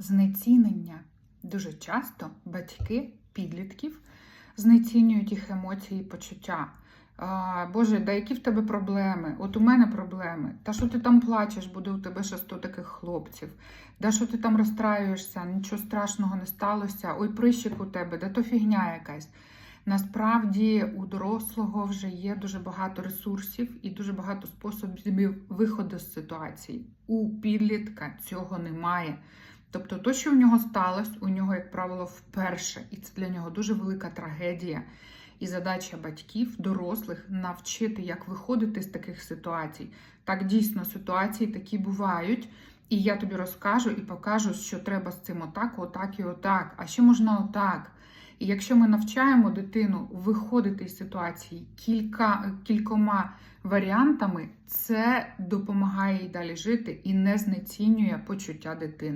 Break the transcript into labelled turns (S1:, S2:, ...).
S1: знецінення. Дуже часто батьки підлітків знецінюють їх емоції і почуття. Боже, да які в тебе проблеми? От у мене проблеми. Та що ти там плачеш, буде у тебе ще 100 таких хлопців. Да що ти там розстраюєшся, нічого страшного не сталося. Ой, прищик у тебе, да то фігня якась. Насправді у дорослого вже є дуже багато ресурсів і дуже багато способів виходу з ситуації. У підлітка цього немає. Тобто, то, що в нього сталося, у нього, як правило, вперше, і це для нього дуже велика трагедія. І задача батьків, дорослих навчити, як виходити з таких ситуацій. Так дійсно ситуації такі бувають. І я тобі розкажу і покажу, що треба з цим отак, отак і отак. А ще можна отак. І якщо ми навчаємо дитину виходити з ситуації кілька, кількома варіантами, це допомагає їй далі жити і не знецінює почуття дитини.